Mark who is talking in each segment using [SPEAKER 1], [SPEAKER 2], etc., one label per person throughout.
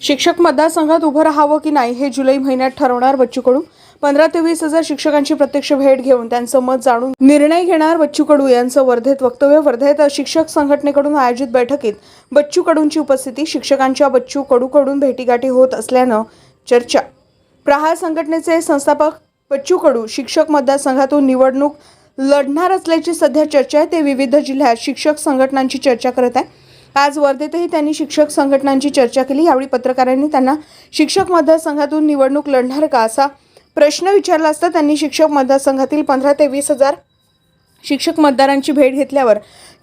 [SPEAKER 1] शिक्षक मतदारसंघात उभं राहावं की नाही हे जुलै महिन्यात ठरवणार बच्चू कडू पंधरा ते वीस हजार शिक्षकांची प्रत्यक्ष भेट घेऊन त्यांचं मत जाणून निर्णय घेणार बच्चू कडू यांचं वर्धेत वक्तव्य. वर्धेत शिक्षक संघटनेकडून आयोजित बैठकीत बच्चू कडूंची उपस्थिती शिक्षकांच्या बच्चू कडूकडून भेटीगाठी होत असल्यानं चर्चा. प्रहार संघटनेचे संस्थापक बच्चू कडू शिक्षक मतदारसंघातून निवडणूक लढणार असल्याची सध्या चर्चा आहे. ते विविध जिल्ह्यात शिक्षक संघटनांची चर्चा करत आहे आज वर्धेतही त्यांनी शिक्षक संघटनांची चर्चा केली. यावेळी पत्रकारांनी त्यांना शिक्षक मतदारसंघातून निवडणूक लढणार का असा प्रश्न विचारला असता त्यांनी शिक्षक मतदारसंघातील पंधरा ते वीस हजार शिक्षक मतदारांची भेट घेतल्यावर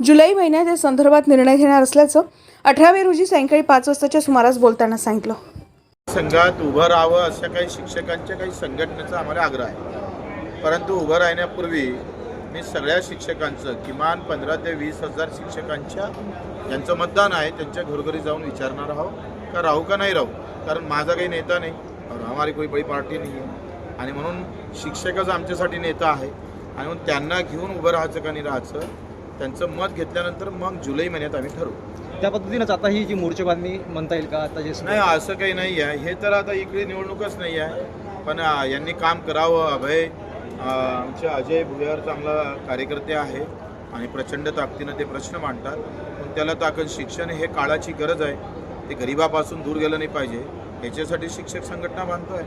[SPEAKER 1] जुलै महिन्यात या संदर्भात निर्णय घेणार असल्याचं अठरा मे रोजी सायंकाळी पाच वाजताच्या सुमारास बोलताना सांगितलं.
[SPEAKER 2] संघात उभं राहावं अशा काही शिक्षकांच्या काही संघटनेचा आम्हाला आग्रह आहे. परंतु उभं राहण्यापूर्वी मी सगळ्या शिक्षकांचं किमान पंधरा ते वीस हजार शिक्षकांच्या ज्यांचं मतदान आहे त्यांच्या घरोघरी जाऊन विचारणार आहोत. का राहू का नाही राहू? कारण माझा काही नेता नाही. और हमारी कोई बडी पार्टी नाही आहे आणि म्हणून शिक्षकच आमच्यासाठी नेता आहे. आणि म्हणून त्यांना घेऊन उभं राहायचं का नाही राहायचं त्यांचं मत घेतल्यानंतर मग जुलै महिन्यात आम्ही ठरवू.
[SPEAKER 3] त्या पद्धतीनंच आता ही जी मोर्चेबांधणी म्हणता येईल का? आता जे
[SPEAKER 2] नाही असं काही नाही आहे हे तर आता इकडे निवडणूकच नाही आहे पण यांनी काम करावं अभय. आमचे अजय भुयार चांगला कार्यकर्ते आहे आणि प्रचंड ताकदीनं ते प्रश्न मांडतात. पण त्याला ताकद शिक्षण हे काळाची गरज आहे. ते गरिबापासून दूर गेलं नाही पाहिजे. याच्यासाठी शिक्षक संघटना बांधतो आहे